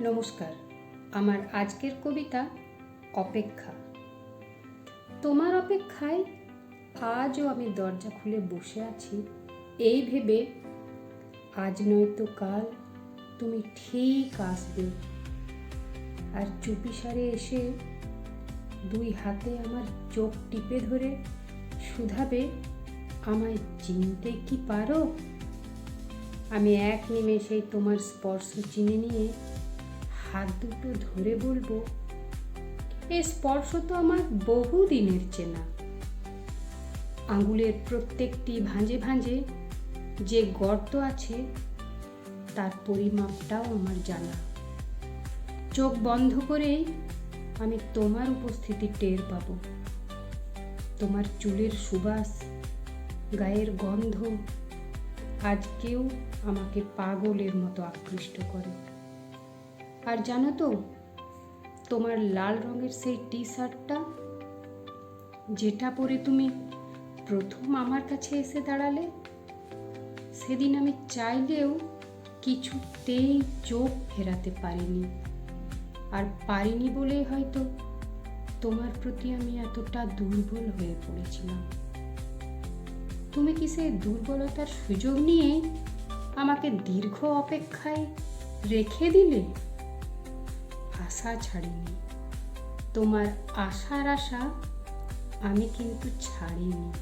নমস্কার। আমার আজকের কবিতা অপেক্ষা। তোমার অপেক্ষায় আজও আমি দরজা খুলে বসে আছি। এই ভেবে আজ নয়তো কাল তুমি ঠিক আসবে। আর চুপিসারে এসে দুই হাতে আমার চোখ টিপে ধরে শুধাবে, আমায় চিনতে কি পারো? আমি এক নিমেষেই তোমার স্পর্শ চিনে নিয়ে হাত দুটো ধরে বলব, এ স্পর্শ তো আমার বহু দিনের চেনা। আঙুলের প্রত্যেকটি ভাঁজে ভাঁজে যে গর্ত আছে, তার পরিমাপটাও আমার জানা। চোখ বন্ধ করেই আমি তোমার উপস্থিতি টের পাব। তোমার চুলের সুবাস, গায়ের গন্ধ আজকেও আমাকে পাগলের মতো আকৃষ্ট করে। আর জানো তো, তোমার লাল রঙের সেই টি শার্টটা যেটা পরে তুমি প্রথম আমার কাছে এসে দাঁড়ালে, সেদিন আমি চাইলেও কিছুতেই চোখ ফেরাতে পারিনি। আর পারিনি বলেই হয়তো তোমার প্রতি আমি এতটা দুর্বল হয়ে পড়েছিলাম। তুমি কি সেই দুর্বলতার সুযোগ নিয়ে আমাকে দীর্ঘ অপেক্ষায় রেখে দিলে? আশা ছাড়িনি। তোমার আশার আশা আমি কিন্তু ছাড়িনি।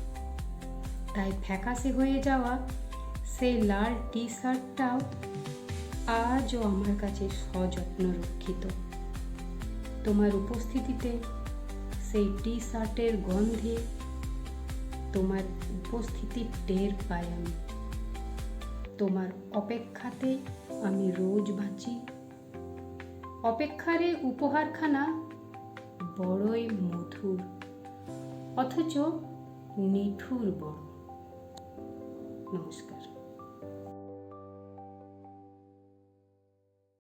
তাই ফ্যাকাশে হয়ে যাওয়া সেই লাল টি শার্টটাও আজও আমার কাছে সযত্ন রক্ষিত। তোমার উপস্থিতিতে সেই টি শার্টের গন্ধে তোমার উপস্থিতি টের পাই আমি। তোমার অপেক্ষাতে আমি রোজ বাঁচি। অপেক্ষারে উপহারখানা বড়ই মধুর অথচ নিঠুর বড়। নমস্কার।